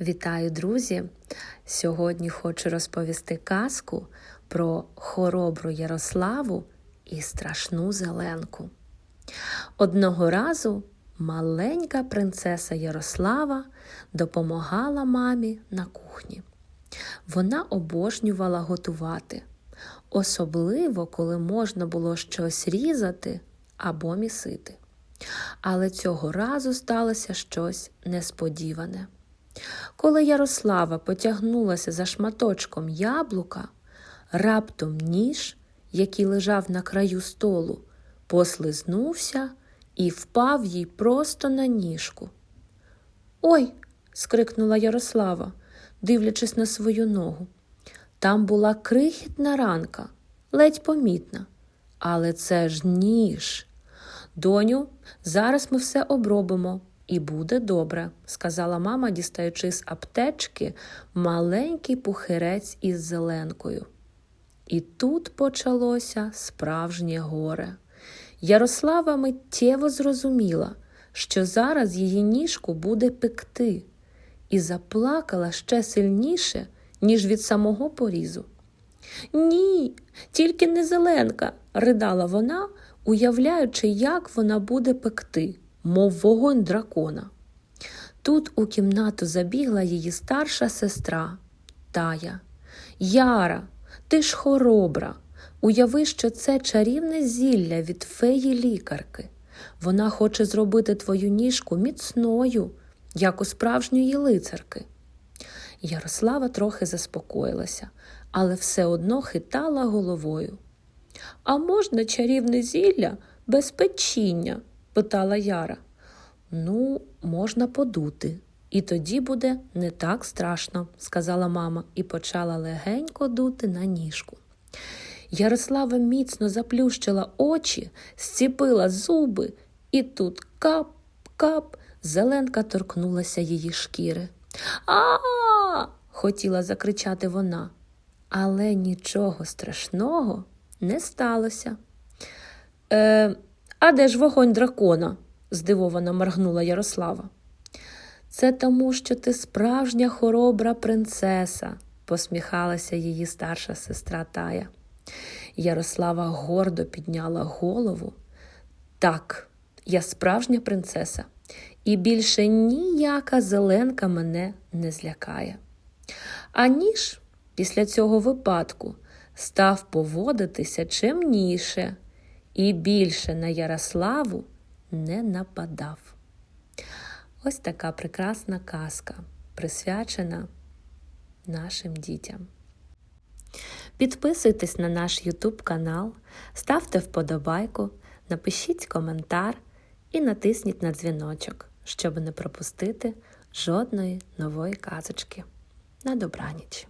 Вітаю, друзі! Сьогодні хочу розповісти казку про хоробру Ярославу і страшну зеленку. Одного разу маленька принцеса Ярослава допомагала мамі на кухні. Вона обожнювала готувати, особливо коли можна було щось різати або місити. Але цього разу сталося щось несподіване. Коли Ярослава потягнулася за шматочком яблука, раптом ніж, який лежав на краю столу, послизнувся і впав їй просто на ніжку. Ой. скрикнула Ярослава, дивлячись на свою ногу. Там була крихітна ранка, ледь помітна. Але це ж ніж. Доню, зараз ми все обробимо, і буде добре, сказала мама, дістаючи з аптечки маленький пухирець із зеленкою. І тут почалося справжнє горе. Ярослава миттєво зрозуміла, що зараз її ніжку буде пекти, і заплакала ще сильніше, ніж від самого порізу. Ні, тільки не зеленка, ридала вона, уявляючи, як вона буде пекти, мов вогонь дракона. Тут у кімнату забігла її старша сестра Тая. Яра, ти ж хоробра. Уяви, що це чарівне зілля від феї лікарки. Вона хоче зробити твою ніжку міцною, як у справжньої лицарки. Ярослава трохи заспокоїлася, але все одно хитала головою. А можна чарівне зілля без печіння? Питала Яра. Ну, можна подути, і тоді буде не так страшно, сказала мама і почала легенько дути на ніжку. Ярослава міцно заплющила очі, зціпила зуби, і тут кап, кап, зеленка торкнулася її шкіри. А, хотіла закричати вона, але нічого страшного не сталося. Е, А де ж вогонь дракона? здивовано моргнула Ярослава. Це тому, що ти справжня хоробра принцеса, посміхалася її старша сестра Тая. Ярослава гордо підняла голову. Так, я справжня принцеса, і більше ніяка зеленка мене не злякає. А ніж після цього випадку став поводитися чимніше і більше на Ярославу не нападав. Ось така прекрасна казка, присвячена нашим дітям. Підписуйтесь на наш YouTube канал, ставте вподобайку, напишіть коментар і натисніть на дзвіночок, щоб не пропустити жодної нової казочки. На добраніч!